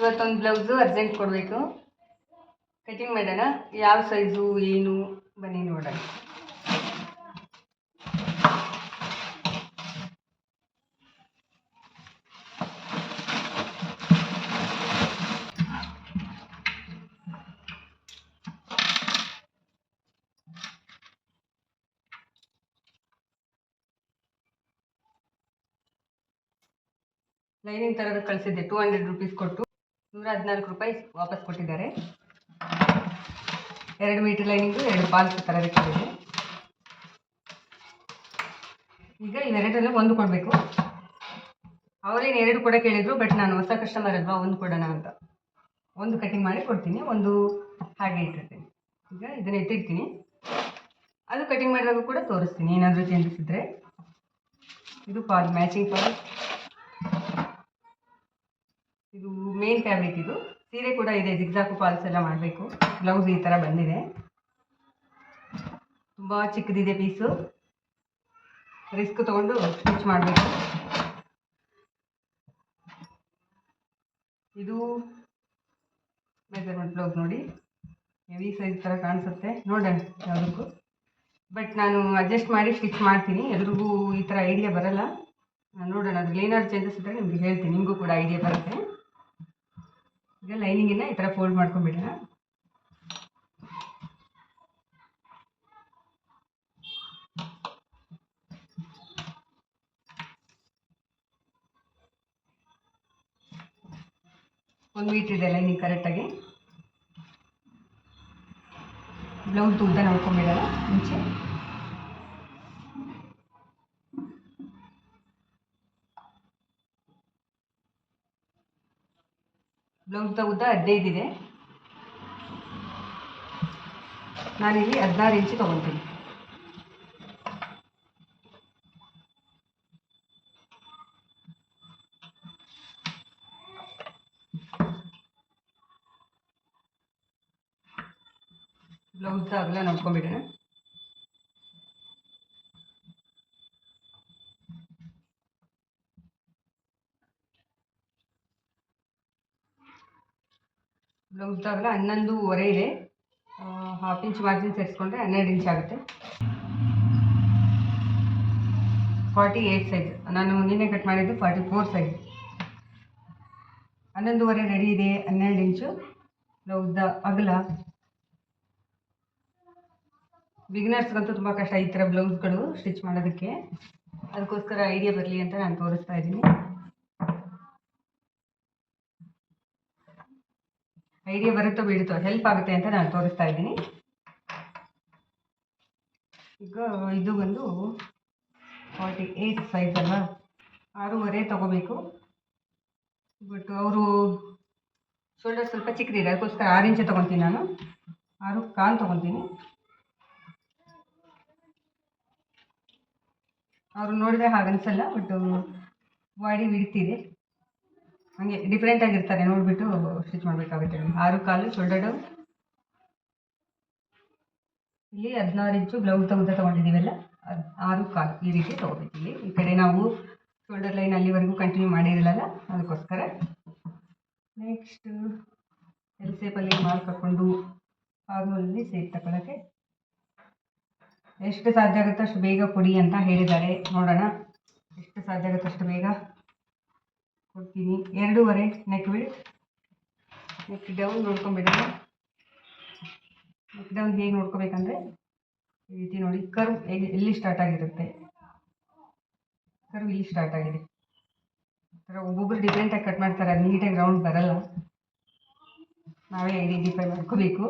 ಇವತ್ತೊಂದು blouse urgent ಕೊಡಬೇಕು. Cutting ಮಾಡೋಣ? ಯಾವ ಸೈಜು ಏನು? ಬನ್ನಿ ನೋಡೋಣ. ಲೈನಿಂಗ್ ಥರದ ಕಳಿಸಿದ್ದೆ. ಟೂ ಹಂಡ್ರೆಡ್ ರುಪೀಸ್ ಕೊಟ್ಟು. ನೂರ ಹದಿನಾಲ್ಕು ರೂಪಾಯಿ ವಾಪಸ್ ಕೊಟ್ಟಿದ್ದಾರೆ. ಎರಡು ಮೀಟರ್ ಲೈನಿಂಗು ಎರಡು ಪಾಲ್ಸ್ ಕೇಳಿದೆ ಈಗ ಇವೆರಡರಲ್ಲೂ ಒಂದು ಕೊಡಬೇಕು. ಅವರೇನು ಎರಡು ಕೂಡ ಕೇಳಿದ್ರು, ಬಟ್ ನಾನು ಹೊಸ ಕಸ್ಟಮರ್ ಅಲ್ವಾ, ಒಂದು ಕೊಡೋಣ ಅಂತ. ಒಂದು ಕಟಿಂಗ್ ಮಾಡಿ ಕೊಡ್ತೀನಿ, ಒಂದು ಹಾಗೆ ಇಟ್ಟಿರ್ತೀನಿ. ಈಗ ಇದನ್ನು ಇಟ್ಟಿರ್ತೀನಿ. ಅದು ಕಟಿಂಗ್ ಮಾಡಿದಾಗ ಕೂಡ ತೋರಿಸ್ತೀನಿ, ಏನಾದರೂ ಚೇಂಜಸ್ ಇದ್ದರೆ ಇದು ಪಾಲ್ ಮ್ಯಾಚಿಂಗ್ ಫಾಲ್ ಇದು ಮೇನ್ ಫ್ಯಾಬ್ರಿಕ್ ಇದು. ಸೀರೆ ಕೂಡ ಇದೆ ಜಿಗ್ಜಾಕು ಫಾಲ್ಸ್ ಎಲ್ಲ ಮಾಡಬೇಕು. ಬ್ಲೌಸ್ ಈ ಥರ ಬಂದಿದೆ. ತುಂಬ ಚಿಕ್ಕದಿದೆ ಪೀಸು ರಿಸ್ಕ್ ತಗೊಂಡು ಸ್ಟಿಚ್ ಮಾಡಬೇಕು. ಇದು ಮೆಜರ್ಮೆಂಟ್ ಬ್ಲೌಸ್ ನೋಡಿ. ಹೆವಿ ಸೈಜ್ ಥರ ಕಾಣಿಸುತ್ತೆ. ನೋಡೋಣ ಯಾವುದಕ್ಕೂ. ಬಟ್ ನಾನು ಅಡ್ಜಸ್ಟ್ ಮಾಡಿ ಸ್ಟಿಚ್ ಮಾಡ್ತೀನಿ. ಎಲ್ರಿಗೂ ಈ ಥರ ಐಡಿಯಾ ಬರಲ್ಲ. ನೋಡೋಣ ಅದ್ರಲ್ಲಿ ಏನಾದ್ರು ಚೇಂಜಸ್ ಇದ್ದರೆ ನಿಮಗೆ ಹೇಳ್ತೀನಿ. ನಿಮಗೂ ಕೂಡ ಐಡಿಯಾ ಬರುತ್ತೆ. ಈಗ ಲೈನಿಂಗನ್ನು ಈ ಥರ ಫೋಲ್ಡ್ ಮಾಡ್ಕೊಂಡ್ಬಿಡೋಣ. ಒಂದು ಇದೆ ಲೈನಿಂಗ್ ಕರೆಕ್ಟಾಗಿ ಬ್ಲೌಸ್ ಉದ್ದ ನೋಡ್ಕೊಂಡ್ಬಿಡೋಣ ಮುಂಚೆ. ಉದ್ದ ಹದಿನೈದು ಇದೆ ನಾನಿಲ್ಲಿ ಹದಿನಾರು ಇಂಚು ತೊಗೊತೀನಿ. ಬ್ಲೌಸ್ ಅಗಲ ನೋಡ್ಕೊಂಡ್ಬಿಡೋಣ ಹನ್ನೊಂದು ಹನ್ನೊಂದೂವರೆ ಇದೆ. ಹಾಫ್ ಇಂಚ್ ಮಾರ್ಜಿನ್ ಸೇರಿಸ್ಕೊಂಡ್ರೆ ಹನ್ನೆರಡು ಇಂಚ್ ಆಗುತ್ತೆ. ಫಾರ್ಟಿ ಏಯ್ಟ್ ಸೈಜ್ ನಾನು ನಿನ್ನೆ ಕಟ್ ಮಾಡಿದ್ದು ಫಾರ್ಟಿ ಫೋರ್ ಸೈಜ್ ಹನ್ನೊಂದುವರೆ ರೆಡಿ ಇದೆ, ಹನ್ನೆರಡು ಇಂಚು ಉದ್ದ ಅಗಲ. ಬಿಗಿನರ್ಸ್ಗಂತೂ ತುಂಬ ಕಷ್ಟ ಈ ಥರ ಬ್ಲೌಸ್ಗಳು ಸ್ಟಿಚ್ ಮಾಡೋದಕ್ಕೆ. ಅದಕ್ಕೋಸ್ಕರ ಐಡಿಯಾ ಬರಲಿ ಅಂತ ನಾನು ತೋರಿಸ್ತಾ ಇದ್ದೀನಿ. ಐಡಿಯಾ ಬರುತ್ತೋ ಬಿಡುತ್ತೋ ಹೆಲ್ಪ್ ಆಗುತ್ತೆ ಅಂತ ನಾನು ತೋರಿಸ್ತಾ ಇದ್ದೀನಿ. ಈಗ ಇದು ಬಂದು ಫಾರ್ಟಿ ಏಯ್ಟ್ ಸೈಜ್ ಅಲ್ಲ ಆರೂವರೆ ತಗೋಬೇಕು. ಬಟ್ ಅವರು ಶೋಲ್ಡರ್ ಸ್ವಲ್ಪ ಚಿಕ್ಕದಿದೆ, ಅದಕ್ಕೋಸ್ಕರ ಆರು ಇಂಚೆ ತೊಗೊತೀನಿ ನಾನು. ಆರು ಕಾನ್ ತೊಗೊತೀನಿ. ಅವರು ನೋಡಿದ್ರೆ ಹಾಗನ್ಸಲ್ಲ ಬಟ್ ಬಾಡಿ ಬಿಡ್ತಿದೆ ಹಾಗೆ ಡಿಫ್ರೆಂಟ್ ಆಗಿರ್ತಾರೆ ನೋಡಿಬಿಟ್ಟು ಸ್ಟಿಚ್ ಮಾಡಬೇಕಾಗುತ್ತೆ ಆರು ಕಾಲು, ಶೋಲ್ಡರ್. ಇಲ್ಲಿ ಹದಿನಾರು ಇಂಚು ಬ್ಲೌಸ್ ಉದ್ದ ತೊಗೊಂಡಿದ್ದೀವಲ್ಲ? ಆರು ಕಾಲು ಈ ರೀತಿ ತೊಗೋಬೇಕು ಇಲ್ಲಿ. ಈ ಕಡೆ ನಾವು ಶೋಲ್ಡರ್ ಲೈನ್ ಅಲ್ಲಿವರೆಗೂ ಕಂಟಿನ್ಯೂ ಮಾಡಿರಲ್ಲ ಅದಕ್ಕೋಸ್ಕರ ನೆಕ್ಸ್ಟ್ ಎಲ್ ಸೇಪಲ್ಲಿ ಮಾರ್ಕ್ ಹಾಕ್ಕೊಂಡು ಫಾರ್ಮಲ್ಲಿ ಸೇಪ್ ತಗೊಳ್ಳೋಕ್ಕೆ ಎಷ್ಟು ಸಾಧ್ಯ ಆಗುತ್ತೋ ಅಷ್ಟು ಬೇಗ ಕೊಡಿ ಅಂತ ಹೇಳಿದ್ದಾರೆ. ನೋಡೋಣ. ಎಷ್ಟು ಸಾಧ್ಯ ಆಗುತ್ತೋ ಅಷ್ಟು ಬೇಗ. ಕೊಡ್ತೀನಿ. ಎರಡೂವರೆ ನೆಕ್ ವಿಡ್ ನೆಕ್ ಡೌನ್ ನೋಡ್ಕೊಬೇಕಂದ್ರೆ ನೆಕ್ ಡೌನ್ ಹೇಗೆ ನೋಡ್ಕೋಬೇಕಂದ್ರೆ, ಈ ರೀತಿ ನೋಡಿ, ಕರ್ವ್ ಹೇಗೆ ಎಲ್ಲಿ ಸ್ಟಾರ್ಟ್ ಆಗಿರುತ್ತೆ? ಕರ್ವ್ ಇಲ್ಲಿ ಸ್ಟಾರ್ಟ್ ಆಗಿದೆ. ಈ ಥರ ಡಿಫ್ರೆಂಟಾಗಿ ಕಟ್ ಮಾಡ್ತಾರೆ, ಅದು ನೀಟಾಗಿ ರೌಂಡ್ ಬರಲ್ಲ. ನಾವೇ ಐಡೆಂಟಿಫೈ ಮಾಡ್ಕೋಬೇಕು.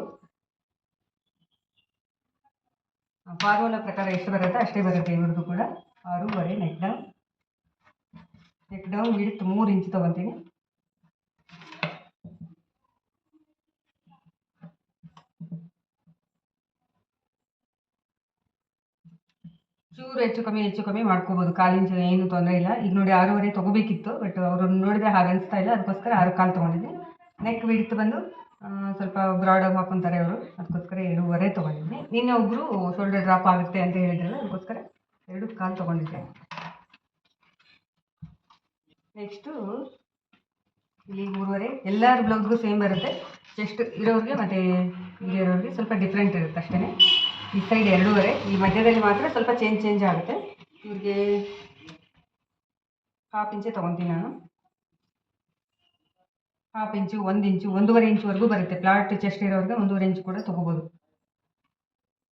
ಫಾರ್ಮುಲಾ ಪ್ರಕಾರ ಎಷ್ಟು ಬರುತ್ತೆ ಅಷ್ಟೇ ಬರುತ್ತೆ ಇವ್ರದ್ದು ಕೂಡ. ಆರೂವರೆ neck down neck down width ಮೂರು ಇಂಚ್ ತಗೊಂತೀನಿ. ಚೂರು ಹೆಚ್ಚು ಕಮ್ಮಿ ಹೆಚ್ಚು ಕಮ್ಮಿ ಮಾಡ್ಕೋಬೋದು. ಕಾಲಿಂಚು ಏನು ತೊಂದರೆ ಇಲ್ಲ. ಈಗ ನೋಡಿ ಆರೂವರೆ ತೊಗೋಬೇಕಿತ್ತು ಬಟ್ ಅವರು ನೋಡಿದ್ರೆ ಹಾಗೆ ಇಲ್ಲ. ಅದಕ್ಕೋಸ್ಕರ ಆರು ಕಾಲು ತೊಗೊಂಡಿದ್ದೀನಿ. ನೆಕ್ ವಿಡ್ತ್ ಬಂದು ಸ್ವಲ್ಪ ಬ್ರಾಡಾಗಿ ಹಾಕೊತಾರೆ ಅವರು. ಅದಕ್ಕೋಸ್ಕರ ಎರಡೂವರೆ ತೊಗೊಂಡಿದ್ದೀನಿ. ನಿನ್ನೆ ಒಬ್ಬರು ಶೋಲ್ಡರ್ ಡ್ರಾಪ್ ಆಗುತ್ತೆ ಅಂತ ಹೇಳಿದ್ರಲ್ಲ, ಅದಕ್ಕೋಸ್ಕರ ಎರಡು ಕಾಲು ತೊಗೊಂಡಿದ್ದೆ. ನೆಕ್ಸ್ಟು ಇಲ್ಲಿ ಮೂರುವರೆ. ಎಲ್ಲರ ಬ್ಲೌಸ್ಗೂ ಸೇಮ್ ಬರುತ್ತೆ. ಚೆಸ್ಟ್ ಇರೋರಿಗೆ ಮತ್ತು ಇಲ್ಲಿ ಇರೋರಿಗೆ ಸ್ವಲ್ಪ ಡಿಫ್ರೆಂಟ್ ಇರುತ್ತೆ ಅಷ್ಟೇ ಈ ಸೈಡ್ ಎರಡೂವರೆ. ಈ ಮಧ್ಯದಲ್ಲಿ ಮಾತ್ರ ಸ್ವಲ್ಪ ಚೇಂಜ್ ಚೇಂಜ್ ಆಗುತ್ತೆ. ಇವ್ರಿಗೆ ಹಾಫ್ ಇಂಚೆ ತೊಗೊತೀನಿ ನಾನು. ಹಾಫ್ ಇಂಚು ಒಂದು ಇಂಚು ಒಂದೂವರೆ ಇಂಚುವರೆಗೂ ಬರುತ್ತೆ. ಪ್ಲಾಟ್ ಚೆಸ್ಟ್ ಇರೋರಿಗೆ ಒಂದೂವರೆ ಇಂಚು ಕೂಡ ತೊಗೋಬೋದು.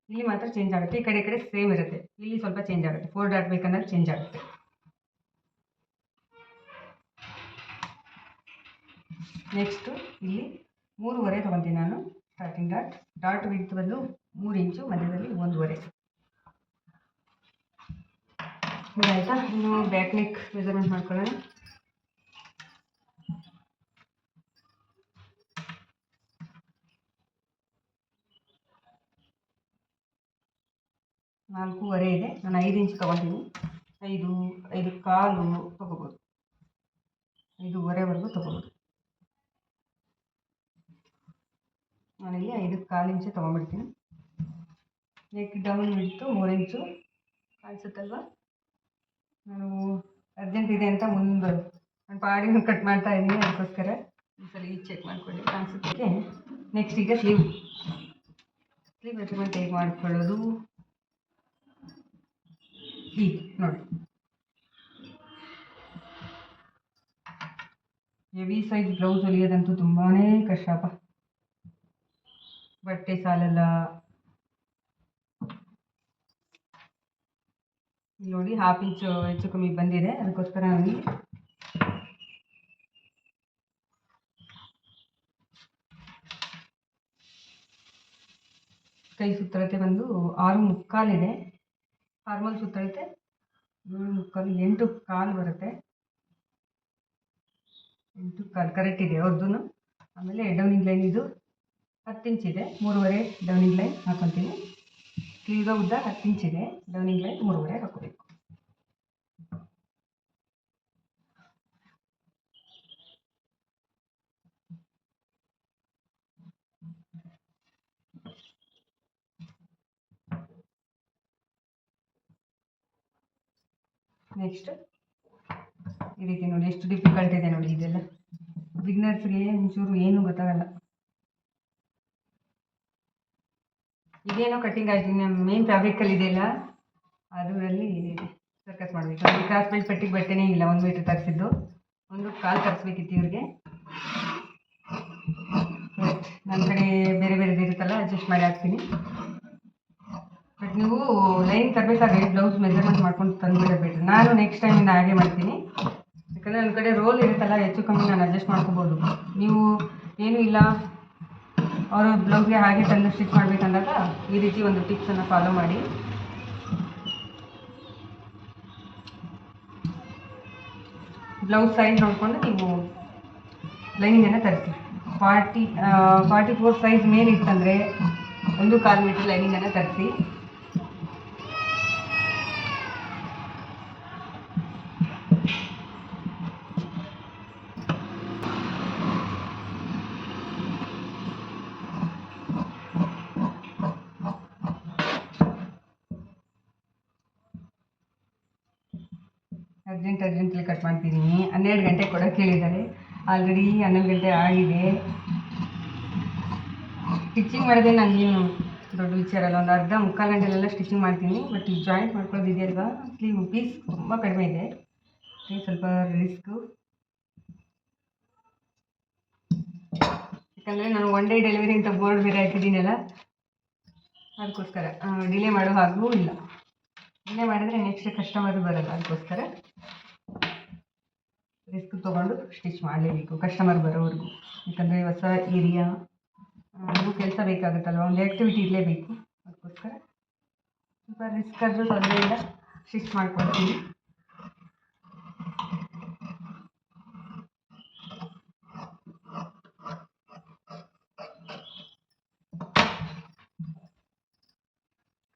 ಇಲ್ಲಿ ಮಾತ್ರ ಚೇಂಜ್ ಆಗುತ್ತೆ. ಈ ಕಡೆ ಕಡೆ ಸೇಮ್ ಇರುತ್ತೆ. ಇಲ್ಲಿ ಸ್ವಲ್ಪ ಚೇಂಜ್ ಆಗುತ್ತೆ. ಫೋರ್ ಡಾಟ್ ಚೇಂಜ್ ಆಗುತ್ತೆ. ನೆಕ್ಸ್ಟು ಇಲ್ಲಿ ಮೂರುವರೆ ತೊಗೊತೀನಿ ನಾನು. ಸ್ಟಾರ್ಟಿಂಗ್ ಡಾಟ್ ಡಾಟ್ ವಿಡ್ತ್ ಬಂದು ಮೂರು ಇಂಚು ಮಧ್ಯದಲ್ಲಿ ಒಂದೂವರೆ. ಆಯಿತಾ ಇನ್ನು ಬ್ಯಾಕ್ ನೆಕ್ ಮೆಜರ್ಮೆಂಟ್ ಮಾಡ್ಕೊಳ್ಳೋಣ. ನಾಲ್ಕೂವರೆ ಇದೆ. ನಾನು ಐದು ಇಂಚ್ ತೊಗೊತೀನಿ. ಐದು ಐದು ಕಾಲು ತೊಗೋಬೋದು. ಐದೂವರೆವರೆಗೂ ತೊಗೋಬೋದು. ನಾನಿಲ್ಲಿ ಐದು ಕಾಲು ಇಂಚು ತೊಗೊಂಬಿಡ್ತೀನಿ ನೆಕ್ ಡೌನ್ ಬಿಟ್ಟು ಮೂರು ಇಂಚು ಕಾಣಿಸುತ್ತಲ್ವ? ನಾನು ಅರ್ಜೆಂಟ್ ಇದೆ ಅಂತ ಮುಂದೆ ನಾನು ಪಾಡಿನ ಕಟ್ ಮಾಡ್ತಾ ಇದ್ದೀನಿ ಅದಕ್ಕೋಸ್ಕರ. ಒಂದ್ಸಲ ಈಗ ಚೆಕ್ ಮಾಡ್ಕೊಳ್ಳಿ, ಕಾಣಿಸುತ್ತೆ ನೆಕ್ಸ್ಟ್ ಈಗ ಸ್ಲೀವ್ ಸ್ಲೀವ್ ಮೆಜರ್ಮೆಂಟ್ ಹೇಗೆ ಮಾಡ್ಕೊಳ್ಳೋದು? ಈಗ ನೋಡಿ. ಹೆವಿ ಸೈಜ್ ಬ್ಲೌಸ್ ಹೊಲಿಯೋದಂತೂ ತುಂಬಾ ಕಷ್ಟಪ್ಪ. ಬಟ್ಟೆ ಸಾಲಲ್ಲ. ನೋಡಿ ಹಾಫ್ ಇಂಚು ಹೆಚ್ಚು ಕಮ್ಮಿ ಬಂದಿದೆ, ಅದಕ್ಕೋಸ್ಕರ ನಾನು ಕೈ ಸುತ್ತಳತೆ ಬಂದು ಆರು ಮುಕ್ಕಾಲಿದೆ ಫಾರ್ಮಲ್ ಸುತ್ತಳತೆ ಏಳು ಮುಕ್ಕಾಲು, ಎಂಟು ಕಾಲು ಬರುತ್ತೆ. ಎಂಟು ಕಾಲು ಕರೆಕ್ಟ್ ಇದೆ ಅವ್ರದ್ದು ಆಮೇಲೆ ಡೌನಿಂಗ್ ಲೈನ್ ಇದು ಹತ್ತು ಇಂಚಿದೆ ಮೂರುವರೆ ಡೌನಿಂಗ್ ಲೈನ್ ಹಾಕೊತೀನಿ. ಸ್ಲೀವ ಉದ್ದ ಹತ್ತು ಇಂಚಿದೆ ಡೌನಿಂಗ್ ಲೈನ್ ಮೂರುವರೆ ಹಾಕೋಬೇಕು. ನೆಕ್ಸ್ಟ್ ಈ ರೀತಿ ನೋಡಿ, ಎಷ್ಟು ಡಿಫಿಕಲ್ಟ್ ಇದೆ ನೋಡಿ ಇದೆಲ್ಲ. ಬಿಗ್ನರ್ಸ್ಗೆ ಒಂಚೂರು ಏನು ಗೊತ್ತಾಗಲ್ಲ. ಇದೇನೋ ಕಟ್ಟಿಂಗ್ ಆಯ್ತು ನಮ್ಮ ಮೇನ್ ಫ್ಯಾಬ್ರಿಕಲ್ಲಿ ಇದೆಯಲ್ಲ ಅದರಲ್ಲಿ ಸರ್ಕಸ್ ಮಾಡಬೇಕು. ಅದು ಕ್ರಾಸ್ ಬೆಲ್ಟ್ ಪಟ್ಟಿಗೆ ಬಟ್ಟೆನೇ ಇಲ್ಲ, ಒಂದು ಮೀಟ್ರ್ ತರಿಸಿದ್ದು ಒಂದು ಕಾಲು ತರಿಸ್ಬೇಕಿತ್ತು ಇವ್ರಿಗೆ. ನನ್ನ ಕಡೆ ಬೇರೆ ಬೇರೆದು ಇರುತ್ತಲ್ಲ ಅಡ್ಜಸ್ಟ್ ಮಾಡಿ ಹಾಕ್ತೀನಿ. ಬಟ್ ನೀವು ಲೈನ್ ತರಬೇಕಾದ್ರೆ ಬ್ಲೌಸ್ ಮೆಜರ್ಮೆಂಟ್ ಮಾಡ್ಕೊಂಡು ತಂದುಬಿಡಬೇಕು ನಾನು ನೆಕ್ಸ್ಟ್ ಟೈಮ್ ಟೈಮಿಂದ ಹಾಗೆ ಮಾಡ್ತೀನಿ. ಯಾಕಂದರೆ ನನ್ನ ಕಡೆ ರೋಲ್ ಇರುತ್ತಲ್ಲ, ಹೆಚ್ಚು ಕಮ್ಮಿ ನಾನು ಅಡ್ಜಸ್ಟ್ ಮಾಡ್ಕೋಬೋದು. ನೀವು ಏನೂ ಇಲ್ಲ? ಅವರು ಬ್ಲೌಸ್ಗೆ ಹಾಗೆ ತಂದು ಸ್ಟಿಚ್ ಮಾಡಬೇಕಂದಾಗ ಈ ರೀತಿ ಒಂದು ಟಿಪ್ಸನ್ನು ಫಾಲೋ ಮಾಡಿ. ಬ್ಲೌಸ್ ಸೈಜ್ ನೋಡಿಕೊಂಡು ನೀವು ಲೈನಿಂಗನ್ನು ತರಿಸಿ. ಫಾರ್ಟಿ ಫಾರ್ಟಿ ಫೋರ್ ಸೈಜ್ ಮೇಲೆ ಇತ್ತಂದರೆ ಒಂದು ಕಾಲು ಮೀಟರ್ ಲೈನಿಂಗನ್ನು ತರಿಸಿ. ಅರ್ಜೆಂಟ್ ಅರ್ಜೆಂಟಲ್ಲಿ ಕಟ್ ಮಾಡ್ತೀನಿ. ಹನ್ನೆರಡು ಗಂಟೆ ಕೊಡೋಕೆ ಹೇಳಿದ್ದಾರೆ ಆಲ್ರೆಡಿ ಹನ್ನೊಂದು ಗಂಟೆ ಆಗಿದೆ. ಸ್ಟಿಚಿಂಗ್ ಮಾಡಿದೆ ನನಗೇನು ದೊಡ್ಡ ವಿಚಾರ ಅಲ್ಲ. ಒಂದು ಅರ್ಧ ಮುಕ್ಕಾಲು ಗಂಟೆಲೆಲ್ಲ ಸ್ಟಿಚಿಂಗ್ ಮಾಡ್ತೀನಿ. ಬಟ್ ಈ ಜಾಯಿಂಟ್ ಮಾಡ್ಕೊಳ್ಳೋದು ಇದೆಯಲ್ವಾ ಸ್ಲೀವ್ ಪೀಸ್ ತುಂಬ ಕಡಿಮೆ ಇದು. ಸ್ವಲ್ಪ ರಿಸ್ಕು ಯಾಕಂದರೆ ನಾನು ಒನ್ ಡೇ ಡೆಲಿವರಿ ಅಂತ ಬೋರ್ಡ್ ಬೇರೆ ಹಾಕಿದ್ದೀನಲ್ಲ, ಅದಕ್ಕೋಸ್ಕರ ಡಿಲೇ ಮಾಡೋ ಹಾಗೂ ಇಲ್ಲ. ಡಿಲೇ ಮಾಡಿದರೆ ನೆಕ್ಸ್ಟ್ ಕಸ್ಟಮರ್ ಬರಲ್ಲ ಅದಕ್ಕೋಸ್ಕರ ರಿಸ್ಕ್ ತೊಗೊಂಡು ಸ್ಟಿಚ್ ಮಾಡಲೇಬೇಕು ಕಸ್ಟಮರ್ ಬರೋವರೆಗೂ. ಯಾಕಂದರೆ ಹೊಸ ಏರಿಯಾ ನಮಗೂ ಕೆಲಸ ಬೇಕಾಗುತ್ತಲ್ವ? ಒಂದು ಆ್ಯಕ್ಟಿವಿಟಿ ಇರಲೇಬೇಕು. ಅದಕ್ಕೋಸ್ಕರ ಸ್ವಲ್ಪ ರಿಸ್ಕ್ ಆದರೂ ತೊಂದರೆ ಇಲ್ಲ ಸ್ಟಿಚ್ ಮಾಡ್ಕೊಡ್ತೀನಿ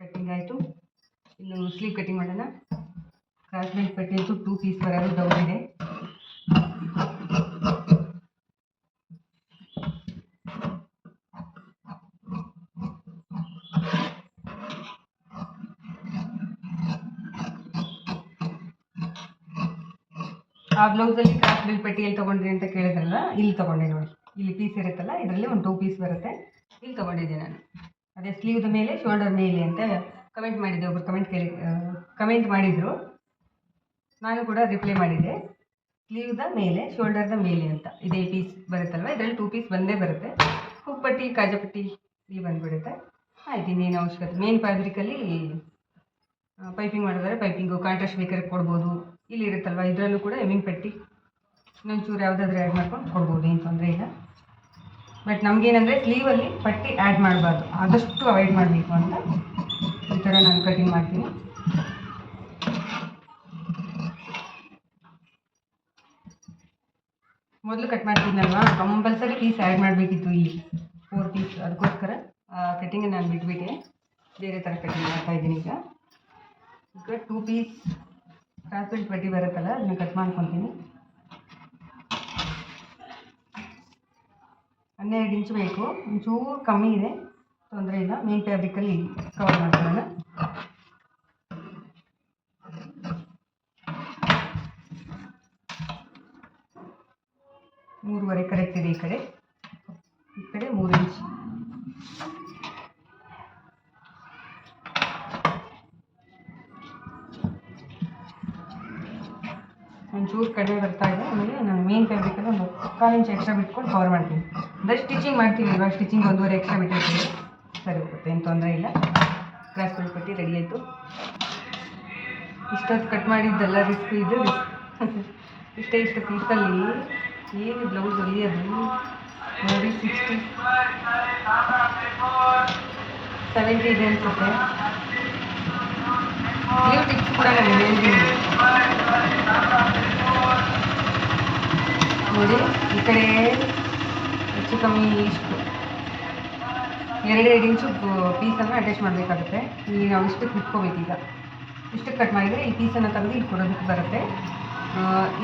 ಕಟ್ಟಿಂಗ್ ಆಯಿತು ಸ್ಲೀವ್ ಕಟ್ಟಿಂಗ್ ಮಾಡೋಣ. ಕ್ರಾಸ್ ಬೆಲ್ಟ್ ಪಟ್ಟಿ ಟೂ ಪೀಸ್ ಬರೋದು ಡೌನ್ ಆ ಬ್ಲೌಸಲ್ಲಿ ಕ್ರಾಸ್ ಬಿಲ್ ಪಟ್ಟಿ ಎಲ್ಲಿ ಅಂತ ಕೇಳಿದ್ರಲ್ಲ, ಇಲ್ಲಿ ತಗೊಂಡೆ ನೋಡಿ. ಇಲ್ಲಿ ಪೀಸ್ ಇರುತ್ತಲ್ಲ, ಇದರಲ್ಲಿ ಒಂದು ಟೂ ಪೀಸ್ ಬರುತ್ತೆ. ಇಲ್ಲಿ ತೊಗೊಂಡಿದ್ದೆ ನಾನು. ಅದೇ ಸ್ಲೀವ್ದ ಮೇಲೆ ಶೋಲ್ಡರ್ ಮೇಲೆ ಅಂತ ಕಮೆಂಟ್ ಮಾಡಿದ್ದೆ, ಒಬ್ರು ಕಮೆಂಟ್ ಕೇಳಿ ಕಮೆಂಟ್ ಮಾಡಿದರು. ನಾನು ಕೂಡ ರಿಪ್ಲೈ ಮಾಡಿದ್ದೆ ಸ್ಲೀವ್ದ ಮೇಲೆ ಶೋಲ್ಡರ್ದ ಮೇಲೆ ಅಂತ. ಇದೇ ಪೀಸ್ ಬರುತ್ತಲ್ವ? ಇದರಲ್ಲಿ ಟೂ ಪೀಸ್ ಬಂದೇ ಬರುತ್ತೆ. ಹುಪ್ಪಟ್ಟಿ ಕಾಜಪಟ್ಟಿ ಇಲ್ಲಿ ಬಂದ್ಬಿಡುತ್ತೆ. ಆಯ್ತು, ಇನ್ನೇನು ಅವಶ್ಯಕತೆ ಮೇನ್ ಫ್ಯಾಬ್ರಿಕಲ್ಲಿ ಪೈಪಿಂಗ್ ಮಾಡಿದ್ರೆ ಪೈಪಿಂಗು ಕಾಂಟ್ರಾಸ್ಟ್ ಬೇಕಾದ್ರೆ ಕೊಡ್ಬೋದು. ಇಲ್ಲಿ ಇರುತ್ತಲ್ವ? ಇದರಲ್ಲೂ ಕೂಡ ಎಮ್ಮಿಂಗ್ ಪಟ್ಟಿ. ಇನ್ನೊಂಚೂರು ಯಾವುದಾದ್ರೂ ಆ್ಯಡ್ ಮಾಡ್ಕೊಂಡು ಕೊಡ್ಬೋದು, ಏನು ತೊಂದರೆ ಇಲ್ಲ. ಬಟ್ ನಮಗೇನಂದರೆ ಸ್ಲೀವಲ್ಲಿ ಪಟ್ಟಿ ಆ್ಯಡ್ ಮಾಡಬಾರ್ದು. ಆದಷ್ಟು ಅವಾಯ್ಡ್ ಮಾಡಬೇಕು ಅಂತ. ಥರ ನಾನು ಕಟಿಂಗ್ ಮಾಡ್ತೀನಿ. ಮೊದಲು ಕಟ್ ಮಾಡ್ತಿದ್ನಲ್ವ? ಕಂಪಲ್ಸರಿ ಪೀಸ್ ಆ್ಯಡ್ ಮಾಡಬೇಕಿತ್ತು ಈ ಫೋರ್ ಪೀಸ್ ಅದಕ್ಕೋಸ್ಕರ ಕಟಿಂಗ್ ನಾನು ಬಿಟ್ಬಿಟ್ಟೆ. ಬೇರೆ ಥರ ಕಟಿಂಗ್ ಮಾಡ್ತಾ ಇದ್ದೀನಿ ಈಗ. ಈಗ ಟೂ ಪೀಸ್ ಟ್ರಾನ್ಸ್ಪೆಂಟ್ ಬಡ್ಡಿ ಬರುತ್ತಲ್ಲ, ಅದನ್ನ ಕಟ್ ಮಾಡ್ಕೊತೀನಿ. ಹನ್ನೆರಡು ಇಂಚು ಬೇಕು. ಒಂಚೂರು ಕಮ್ಮಿ ಇದೆ. ತೊಂದರೆ ಇಲ್ಲ ಮೇನ್ ಫ್ಯಾಬ್ರಿಕಲ್ಲಿ ಕವರ್ ಮಾಡ್ಕೊಳ್ಳೋಣ. ಮೂರುವರೆ ಕರೆಕ್ಟ್ ಇದೆ ಈ ಕಡೆ. ಈ ಕಡೆ ಮೂರು ಇಂಚ್ ಒಂಚೂರು ಕಡಿಮೆ ಬರ್ತಾ ಇದೆ. ಆಮೇಲೆ ನಾನು ಮೇನ್ ಫ್ಯಾಬ್ರಿಕಲ್ಲಿ ಒಂದು ಕಾಲು ಇಂಚ್ ಎಕ್ಸ್ಟ್ರಾ ಬಿಟ್ಕೊಂಡು ಕವರ್ ಮಾಡ್ತೀನಿ. ಅಂದರೆ ಸ್ಟಿಚಿಂಗ್ ಮಾಡ್ತೀವಿ. ಇವಾಗ ಸ್ಟಿಚಿಂಗ್ ಒಂದೂವರೆ ಎಕ್ಸ್ಟ್ರಾ ಹೋಗುತ್ತೆ ಏನು ತೊಂದರೆ ಇಲ್ಲ. ಕ್ರಾಸ್ ಪಟ್ಟಿ ರೆಡಿ ಆಯಿತು. ಇಷ್ಟೊತ್ತು ಕಟ್ ಮಾಡಿದ್ದೆಲ್ಲ ರಿಸ್ಕ್ ಇದು. ಇಷ್ಟೇ ಇಷ್ಟು ಪೀಸಲ್ಲಿ ಏನು ಬ್ಲೌಸ್ ಹೊಲಿಯೋದು ನೋಡಿ ಸಿಕ್ಸ್ಟಿ ಸೆವೆಂಟಿ ಇದೆ ಅನ್ಸುತ್ತೆ. ನೀವು ಟಿಪ್ಸ್ ಕೂಡ ನಾನು ಹೇಳ್ತೀನಿ ನೋಡಿ, ಈ ಕಡೆ ಹೆಚ್ಚು ಕಮ್ಮಿ ಇಷ್ಟು. ಎರಡೆರಡು ಇಂಚು ಪೀಸನ್ನು ಅಟ್ಯಾಚ್ ಮಾಡಬೇಕಾಗುತ್ತೆ. ಈಗ ನಾವು ಇಷ್ಟಕ್ಕೆ ಇಟ್ಕೋಬೇಕು ಈಗ. ಇಷ್ಟಕ್ಕೆ ಕಟ್ ಮಾಡಿದರೆ ಈ ಪೀಸನ್ನು ತೆಗೆದು ಇಲ್ಲಿ ಕೊಡೋದಕ್ಕೆ ಬರುತ್ತೆ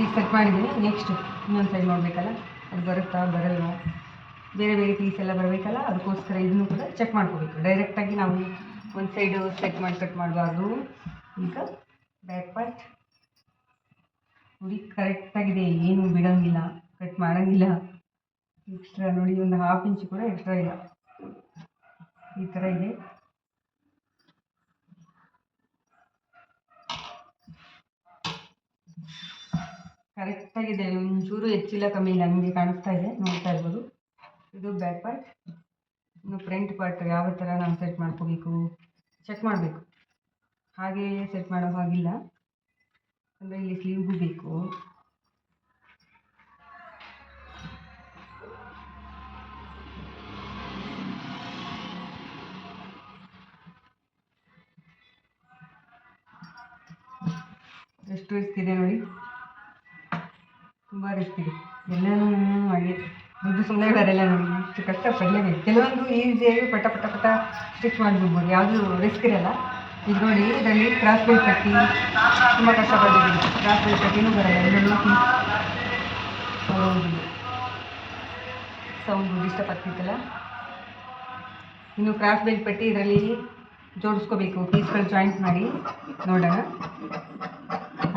ಈಗ ಸೆಟ್ ಮಾಡಿದ್ದೀನಿ. ನೆಕ್ಸ್ಟ್ ಇನ್ನೊಂದು ಸೈಡ್ ನೋಡಬೇಕಲ್ಲ? ಅದು ಬರುತ್ತಾ, ಬರಲ್ವಾ? ಬೇರೆ ಬೇರೆ ಪೀಸ್ ಎಲ್ಲ ಬರಬೇಕಲ್ಲ? ಅದಕ್ಕೋಸ್ಕರ ಇದನ್ನು ಕೂಡ ಚೆಕ್ ಮಾಡ್ಕೋಬೇಕು. ಡೈರೆಕ್ಟಾಗಿ ನಾವು ಒಂದು ಸೈಡು ಸೆಟ್ ಮಾಡಿ ಕಟ್ ಮಾಡಬಾರ್ದು ಈಗ ಬ್ಯಾಕ್ ಪಾರ್ಟ್ ನೋಡಿ ಕರೆಕ್ಟಾಗಿದೆ ಏನು ಬಿಡೋಂಗಿಲ್ಲ. ಕಟ್ ಮಾಡೋಂಗಿಲ್ಲ. ಎಕ್ಸ್ಟ್ರಾ ನೋಡಿ ಒಂದು ಹಾಫ್ ಇಂಚ್ ಕೂಡ ಎಕ್ಸ್ಟ್ರಾ ಇಲ್ಲ. ಈ ಥರ ಇದೆ. ಕರೆಕ್ಟಾಗಿದೆ ಒಂಚೂರು ಹೆಚ್ಚಿಲ್ಲ ಕಮ್ಮಿ ಇಲ್ಲ ನಿಮಗೆ ಕಾಣಿಸ್ತಾ ಇದೆ. ನೋಡ್ತಾ ಇರ್ಬೋದು. ಇದು ಬ್ಯಾಕ್ ಪಾರ್ಟ್ ಇನ್ನು ಫ್ರಂಟ್ ಪಾರ್ಟ್ ಯಾವ ಥರ ನಾವು ಸೆಟ್ ಮಾಡ್ಕೋಬೇಕು? ಚೆಕ್ ಮಾಡಬೇಕು. ಹಾಗೆ ಸೆಟ್ ಮಾಡೋ ಹಾಗಿಲ್ಲ. ಅಂದರೆ ಇಲ್ಲಿ ಸ್ಲೀವ್ಗೂ ಬೇಕು. ಎಷ್ಟು ರಿಸ್ಕ್ ಇದೆ ನೋಡಿ. ತುಂಬ ರಿಸ್ಕ್ ಇದೆ. ಎಲ್ಲನೂ ಹಾಗೆ ದುಡ್ಡು ಸುಮ್ಮನೆ ಬರಲ್ಲ ನೋಡಿ. ಇಷ್ಟು ಕಷ್ಟ ಪಡಲೇಬೇಕು ಕೆಲವೊಂದು ಈಸಿಯಾಗಿ ಪಟ ಪಟ ಪಟ ಸ್ಟಿಚ್ ಮಾಡಿಬಿಡ್ಬೋದು. ಯಾವುದೂ ರಿಸ್ಕ್ ಇರಲ್ಲ. ಇದು ನೋಡಿ, ಇದರಲ್ಲಿ ಕ್ರಾಸ್ ಬೆಲ್ಟ್ ಪಟ್ಟಿ ತುಂಬ ಕಷ್ಟಪಟ್ಟಿದ್ದೀನಿ ಕ್ರಾಸ್ ಬೆಲ್ಟ್ ಕಟ್ಟಿನೂ ಬರಲ್ಲ. ಪೀಸ್ ಸೌಂಡ್ ಡಿಸ್ಟರ್ಬ್ ಆಗ್ತಿತ್ತಲ್ಲ. ಇನ್ನು ಕ್ರಾಸ್ ಬೆಲ್ಟ್ ಪಟ್ಟಿ ಇದರಲ್ಲಿ ಜೋಡಿಸ್ಕೋಬೇಕು. ಪೀಸ್ಗಳು ಜಾಯಿಂಟ್ ಮಾಡಿ ನೋಡೋಣ.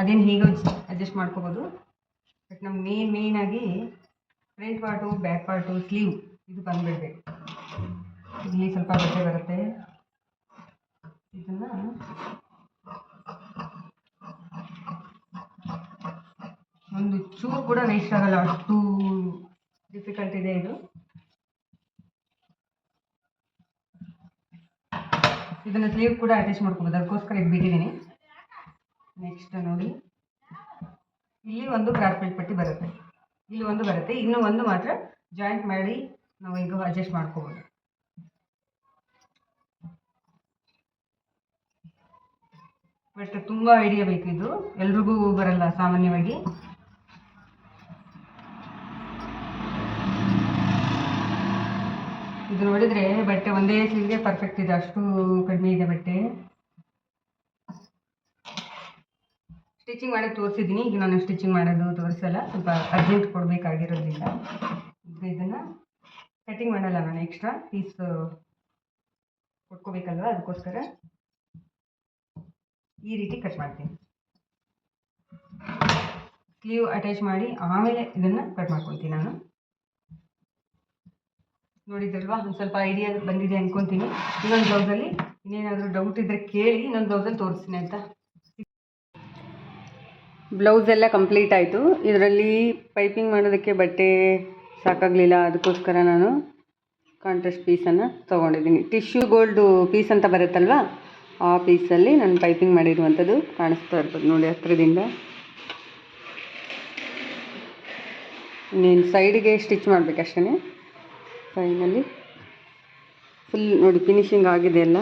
ಅದೇನು ಹೀಗೆ ಅಡ್ಜಸ್ಟ್ ಮಾಡ್ಕೋಬೋದು. ಬಟ್ ನಮ್ಗೆ ಮೇನ್ ಮೇಯ್ನಾಗಿ front part back part sleeve ಇದು ಬಂದುಬಿಡ್ಬೇಕು. ಇಲ್ಲಿ ಸ್ವಲ್ಪ ಬಟ್ಟೆ ಬರುತ್ತೆ. ಇದನ್ನು ಒಂದು ಚೂರು ಕೂಡ ವೇಸ್ಟ್ ಆಗಲ್ಲ, ಅಷ್ಟು ಡಿಫಿಕಲ್ಟ್ ಇದೆ ಇದು. ಇದನ್ನು ಸ್ಲೀವ್ ಕೂಡ ಅಟ್ಯಾಚ್ ಮಾಡ್ಕೋಬೋದು. ಅದಕ್ಕೋಸ್ಕರ ಇದು ಬಿಟ್ಟಿದ್ದೀನಿ ನೆಕ್ಸ್ಟ್ ನೋಡಿ. ಇಲ್ಲಿ ಒಂದು ಕಾರ್ಪೆಟ್ ಪಟ್ಟಿ ಬರುತ್ತೆ. ಇಲ್ಲಿ ಒಂದು ಬರುತ್ತೆ. ಇನ್ನು ಒಂದು ಮಾತ್ರ ಜಾಯಿಂಟ್ ಮಾಡಿ ನಾವು ಈಗ ಅಡ್ಜಸ್ಟ್ ಮಾಡ್ಕೋಬೋದು. ಬಟ್ ತುಂಬ ಐಡಿಯಾ ಬೇಕು ಇದು. ಎಲ್ರಿಗೂ ಬರಲ್ಲ ಸಾಮಾನ್ಯವಾಗಿ. ಇದು ನೋಡಿದ್ರೆ ಬಟ್ಟೆ ಒಂದೇ ಸೀರೆಗೆ ಪರ್ಫೆಕ್ಟ್ ಇದೆ. ಅಷ್ಟು ಕಡಿಮೆ ಇದೆ ಬಟ್ಟೆ. ಸ್ಟಿಚಿಂಗ್ ಮಾಡಿ ತೋರಿಸಿದ್ದೀನಿ ಈಗ ನಾನು ಸ್ಟಿಚಿಂಗ್ ಮಾಡೋದು ತೋರಿಸಲ್ಲ. ಸ್ವಲ್ಪ ಅರ್ಜೆಂಟ್ ಕೊಡಬೇಕಾಗಿರೋದ್ರಿಂದ. ಇದನ್ನು ಕಟಿಂಗ್ ಮಾಡಲ್ಲ ನಾನು ಎಕ್ಸ್ಟ್ರಾ ಪೀಸ್ ಕೊಟ್ಕೋಬೇಕಲ್ವ? ಅದಕ್ಕೋಸ್ಕರ ಈ ರೀತಿ ಕಟ್ ಮಾಡ್ತೀನಿ. ಸ್ಲೀವ್ ಅಟ್ಯಾಚ್ ಮಾಡಿ ಆಮೇಲೆ ಇದನ್ನು ಕಟ್ ಮಾಡ್ಕೊತೀನಿ ನಾನು. ನೋಡಿದ್ರಲ್ವಾ? ಒಂದು ಸ್ವಲ್ಪ ಐಡಿಯಾ ಬಂದಿದೆ ಅನ್ಕೊತೀನಿ. ಇನ್ನೊಂದು ಬ್ಲೌಸಲ್ಲಿ ಇನ್ನೇನಾದರೂ ಡೌಟ್ ಇದ್ದರೆ ಕೇಳಿ, ಇನ್ನೊಂದು ಬ್ಲೌಸಲ್ಲಿ ತೋರಿಸ್ತೀನಿ ಅಂತ ಬ್ಲೌಸ್ ಎಲ್ಲ ಕಂಪ್ಲೀಟ್ ಆಯಿತು. ಇದರಲ್ಲಿ ಪೈಪಿಂಗ್ ಮಾಡೋದಕ್ಕೆ ಬಟ್ಟೆ ಸಾಕಾಗಲಿಲ್ಲ. ಅದಕ್ಕೋಸ್ಕರ ನಾನು ಕಾಂಟ್ರಾಸ್ಟ್ ಪೀಸನ್ನು ತೊಗೊಂಡಿದ್ದೀನಿ. ಟಿಶ್ಯೂ ಗೋಲ್ಡು ಪೀಸ್ ಅಂತ ಬರುತ್ತಲ್ವ? ಆ ಪೀಸಲ್ಲಿ ನಾನು ಪೈಪಿಂಗ್ ಮಾಡಿರುವಂಥದ್ದು ಕಾಣಿಸ್ತಾ ಇರ್ಬೋದು ನೋಡಿ ಹತ್ರದಿಂದ. ನೀನು ಸೈಡಿಗೆ ಸ್ಟಿಚ್ ಮಾಡಬೇಕಷ್ಟೇ ಫೈನಲಿ ಫುಲ್ ನೋಡಿ ಫಿನಿಶಿಂಗ್ ಆಗಿದೆ ಎಲ್ಲ.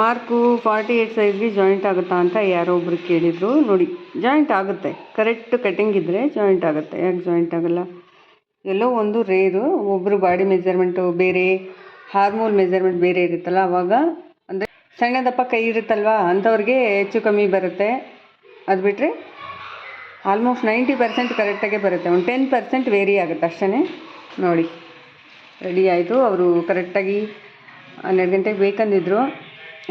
ಮಾರ್ಕು ಫಾರ್ಟಿ ಏಯ್ಟ್ ಸೈಜ್ಗೆ ಜಾಯಿಂಟ್ ಆಗುತ್ತಾ ಅಂತ ಯಾರೋ ಒಬ್ರು ಕೇಳಿದರು. ನೋಡಿ ಜಾಯಿಂಟ್ ಆಗುತ್ತೆ. ಕರೆಕ್ಟ್ ಕಟಿಂಗ್ ಇದ್ದರೆ ಜಾಯಿಂಟ್ ಆಗುತ್ತೆ. ಯಾಕೆ ಜಾಯಿಂಟ್ ಆಗಲ್ಲ? ಎಲ್ಲೋ ಒಂದು ರೇರು ಒಬ್ಬರು ಬಾಡಿ ಮೆಜರ್ಮೆಂಟು ಬೇರೆ ಹಾರ್ಮೋನ್ ಮೆಜರ್ಮೆಂಟ್ ಬೇರೆ ಇರುತ್ತಲ್ಲ, ಅವಾಗ ಅಂದರೆ ಸಣ್ಣದಪ್ಪ ಕೈ ಇರುತ್ತಲ್ವಾ, ಅಂಥವ್ರಿಗೆ ಹೆಚ್ಚು ಕಮ್ಮಿ ಬರುತ್ತೆ. ಅದು ಬಿಟ್ಟರೆ ಆಲ್ಮೋಸ್ಟ್ ನೈಂಟಿ ಪರ್ಸೆಂಟ್ ಕರೆಕ್ಟಾಗೆ ಬರುತ್ತೆ. ಒಂದು ಟೆನ್ ಪರ್ಸೆಂಟ್ ವೇರಿ ಆಗುತ್ತೆ ಅಷ್ಟೇ ನೋಡಿ ರೆಡಿ ಆಯಿತು. ಅವರು ಕರೆಕ್ಟಾಗಿ ಹನ್ನೆರಡು ಗಂಟೆಗೆ ಬೇಕಂದಿದ್ರು.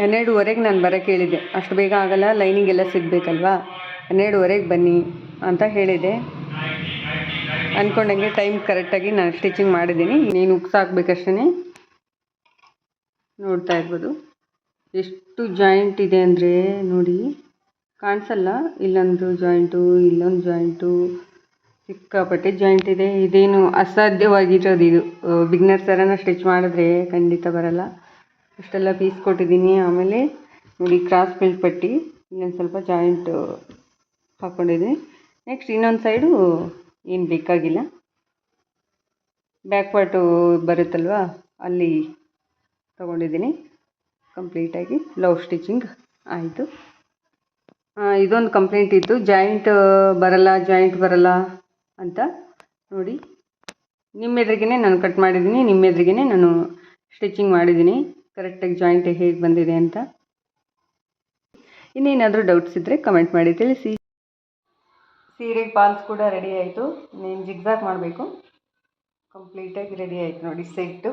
ಹನ್ನೆರಡುವರೆಗೆ ನಾನು ಬರೋಕ್ಕೆ ಹೇಳಿದ್ದೆ ಅಷ್ಟು ಬೇಗ ಆಗಲ್ಲ ಲೈನಿಂಗ್ ಎಲ್ಲ ಸಿಗಬೇಕಲ್ವಾ? ಹನ್ನೆರಡುವರೆಗೆ ಬನ್ನಿ ಅಂತ ಹೇಳಿದೆ. ಅಂದ್ಕೊಂಡಂಗೆ ಟೈಮ್ ಕರೆಕ್ಟಾಗಿ ನಾನು ಸ್ಟಿಚಿಂಗ್ ಮಾಡಿದ್ದೀನಿ. ನೀನು ಉಕ್ಸ್ ಹಾಕ್ಬೇಕಷ್ಟೇ ನೋಡ್ತಾ ಇರ್ಬೋದು. ಎಷ್ಟು ಜಾಯಿಂಟ್ ಇದೆ ಅಂದರೆ ನೋಡಿ, ಕಾಣಿಸಲ್ಲ? ಇಲ್ಲೊಂದು ಜಾಯಿಂಟು ಇಲ್ಲೊಂದು ಜಾಯಿಂಟು ಸಿಕ್ಕಾಪಟ್ಟೆ ಜಾಯಿಂಟ್ ಇದೆ. ಇದೇನು ಅಸಾಧ್ಯವಾಗಿರೋದು ಇದು. ಬಿಗ್ನರ್ಸ್ ಥರನ ಸ್ಟಿಚ್ ಮಾಡಿದ್ರೆ ಖಂಡಿತ ಬರಲ್ಲ. ಇಷ್ಟೆಲ್ಲ ಪೀಸ್ ಕೊಟ್ಟಿದ್ದೀನಿ. ಆಮೇಲೆ ನೋಡಿ ಕ್ರಾಸ್ ಬೆಲ್ಟ್ ಪಟ್ಟಿ. ಇನ್ನೊಂದು ಸ್ವಲ್ಪ ಜಾಯಿಂಟ್ ಹಾಕ್ಕೊಂಡಿದ್ದೀನಿ ನೆಕ್ಸ್ಟ್ ಇನ್ನೊಂದು ಸೈಡು ಏನು ಬೇಕಾಗಿಲ್ಲ. ಬ್ಯಾಕ್ ಪಾರ್ಟು ಬರುತ್ತಲ್ವ? ಅಲ್ಲಿ ತೊಗೊಂಡಿದ್ದೀನಿ. ಕಂಪ್ಲೀಟಾಗಿ ಲವ್ ಸ್ಟಿಚಿಂಗ್ ಆಯಿತು. ಇದೊಂದು ಕಂಪ್ಲೇಂಟ್ ಇತ್ತು. ಜಾಯಿಂಟ್ ಬರಲ್ಲ ಜಾಯಿಂಟ್ ಬರಲ್ಲ ಅಂತ. ನೋಡಿ, ನಿಮ್ಮ ಎದುರಿಗೇ ನಾನು ಕಟ್ ಮಾಡಿದ್ದೀನಿ. ನಿಮ್ಮ ಎದುರಿಗೇ ನಾನು ಸ್ಟಿಚಿಂಗ್ ಮಾಡಿದ್ದೀನಿ. ಕರೆಕ್ಟಾಗಿ ಜಾಯಿಂಟ್ ಹೇಗೆ ಬಂದಿದೆ ಅಂತ. ಇನ್ನೇನಾದರೂ ಡೌಟ್ಸ್ ಇದ್ದರೆ ಕಮೆಂಟ್ ಮಾಡಿ ತಿಳಿಸಿ. ಸೀರೆಗೆ ಪಾಲ್ಸ್ ಕೂಡ ರೆಡಿ ಆಯಿತು. ಇನ್ನೇನು ಜಿಗ್ಸಾಕ್ ಮಾಡಬೇಕು. ಕಂಪ್ಲೀಟಾಗಿ ರೆಡಿ ಆಯಿತು ನೋಡಿ, ಸೆಟ್ಟು.